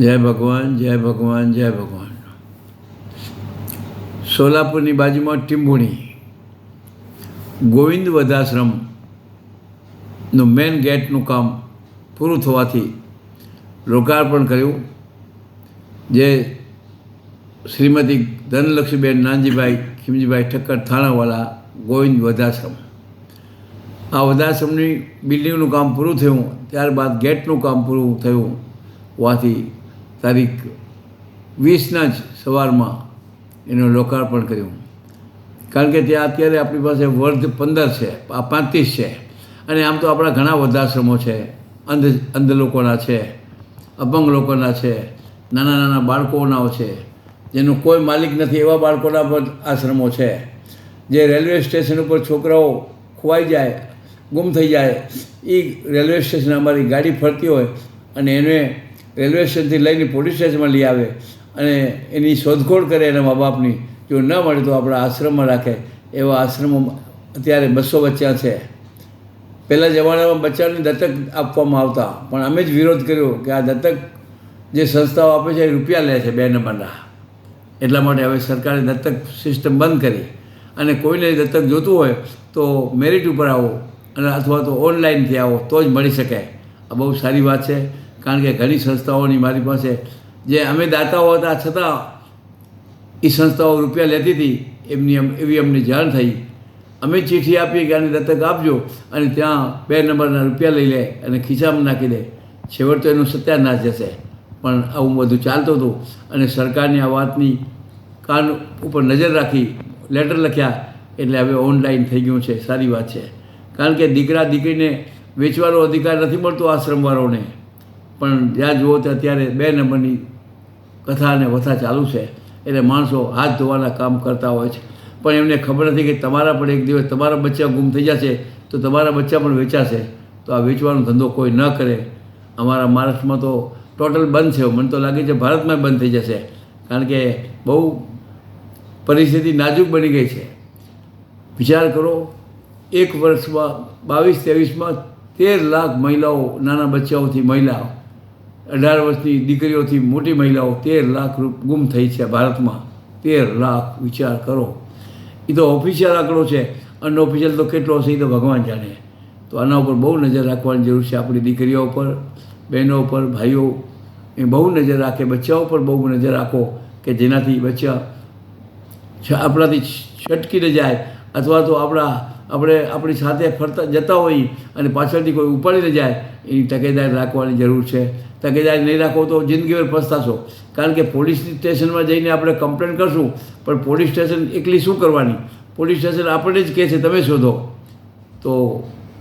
જય ભગવાન જય ભગવાન જય ભગવાન. સોલાપુરની બાજુમાં ટીંબુણી. ગોવિંદ વધાશ્રમનું મેન ગેટનું કામ પૂરું થવાથી લોકાર્પણ કર્યું. જે શ્રીમતી ધનલક્ષ્મીબેન નાનજીભાઈ, ખીમજીભાઈ ઠક્કર થાણાવાલા ગોવિંદ વધાશ્રમ. આ વધાશ્રમની બિલ્ડિંગનું કામ પૂરું થયું. ત્યારબાદ ગેટનું કામ પૂરું થયું હોવાથી તારીખ વીસના જ સવારમાં એનું લોકાર્પણ કર્યું. કારણ કે ત્યાં અત્યારે આપણી પાસે વર્ધ પંદર છે, આ પાંત્રીસ છે. અને આમ તો આપણા ઘણા વૃદ્ધાશ્રમો છે, અંધ અંધ લોકોના છે અપંગ લોકોના છે, નાના નાના બાળકોના છે, જેનું કોઈ માલિક નથી એવા બાળકોના પણ આશ્રમો છે. જે રેલવે સ્ટેશન ઉપર છોકરાઓ ખોવાઈ જાય, ગુમ થઈ જાય એ રેલવે સ્ટેશન અમારી ગાડી ફરતી હોય અને એને રેલવે સ્ટેશનથી લઈને પોલીસ સ્ટેશનમાં લઈ આવે અને એની શોધખોળ કરે એના મા બાપની જો ન મળે તો આપણા આશ્રમમાં રાખે. એવા આશ્રમો અત્યારે બસો બચ્ચા છે. પહેલાં જમાનામાં બચ્ચાઓને દત્તક આપવામાં આવતા. પણ અમે જ વિરોધ કર્યો કે આ દત્તક જે સંસ્થાઓ આપે છે એ રૂપિયા લે છે બે નંબરના. એટલા માટે હવે સરકારે દત્તક સિસ્ટમ બંધ કરી. અને કોઈને દત્તક જોતું હોય તો મેરિટ ઉપર આવો અને અથવા તો ઓનલાઈનથી આવો તો જ મળી શકે. આ બહુ સારી વાત છે. કારણ કે ઘણી સંસ્થાઓની મારી પાસે જે અમે દાતાઓ હતા, છતાં એ સંસ્થાઓ રૂપિયા લેતી હતી, એમની એવી અમને જાણ થઈ. અમે ચીઠી આપી કે આને દત્તક આપજો અને ત્યાં બે નંબરના રૂપિયા લઈ લે અને ખિસ્સામાં નાખી દે. છેવટ તો એનું સત્યાનાશ જશે. પણ આવું બધું ચાલતું હતું અને સરકારની આ વાતની કાન ઉપર નજર રાખી, લેટર લખ્યા, એટલે હવે ઓનલાઈન થઈ ગયું છે, સારી વાત છે. કારણ કે દીકરા દીકરીને વેચવાનો અધિકાર નથી મળતો આશ્રમવાળાઓને. પણ જ્યાં જુઓ ત્યાં અત્યારે બે નંબરની કથા અને વથા ચાલુ છે. એટલે માણસો હાથ ધોવાના કામ કરતા હોય છે. પણ એમને ખબર નથી કે તમારા પણ એક દિવસ તમારા બચ્ચા ગુમ થઈ જશે તો તમારા બચ્ચા પણ વેચાશે. તો આ વેચવાનો ધંધો કોઈ ન કરે. અમારા મહારાષ્ટ્રમાં તો ટોટલ બંધ છે. મને તો લાગે છે ભારતમાં બંધ થઈ જશે. કારણ કે બહુ પરિસ્થિતિ નાજુક બની ગઈ છે. વિચાર કરો, એક વર્ષમાં બાવીસ, ત્રેવીસમાં તેર લાખ મહિલાઓ, નાના બચ્ચાઓથી મહિલાઓ અઢાર વર્ષની દીકરીઓથી મોટી મહિલાઓ તેર લાખ રૂપ ગુમ થઈ છે ભારતમાં. તેર લાખ વિચાર કરો. એ તો ઓફિશિયલ આંકડો છે. અનઓફિશિયલ તો કેટલો હશે એ તો ભગવાન જાણે. તો આના ઉપર બહુ નજર રાખવાની જરૂર છે આપણી દીકરીઓ ઉપર, બહેનો ઉપર, ભાઈઓ. એ બહુ નજર રાખે. બચ્ચાઓ પર બહુ નજર રાખો કે જેનાથી બચ્ચા આપણાથી છટકી ન જાય. અથવા તો આપણા આપણે આપણી સાથે ફરતા જતા હોઈએ અને પાછળથી કોઈ ઉપાડીને જાય, એની તકેદારી રાખવાની જરૂર છે. તકેદારી નહીં રાખો તો જિંદગીભર પસ્તાશો કારણ કે પોલીસ સ્ટેશનમાં જઈને આપણે કમ્પ્લેન કરશું, પણ પોલીસ સ્ટેશન એકલી શું કરવાની? પોલીસ સ્ટેશન આપણને જ કહે છે, તમે શોધો. તો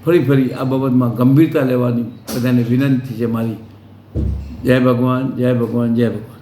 ફરી ફરી આ બાબતમાં ગંભીરતા લેવાની બધાને વિનંતી છે મારી. જય ભગવાન જય ભગવાન જય ભગવાન.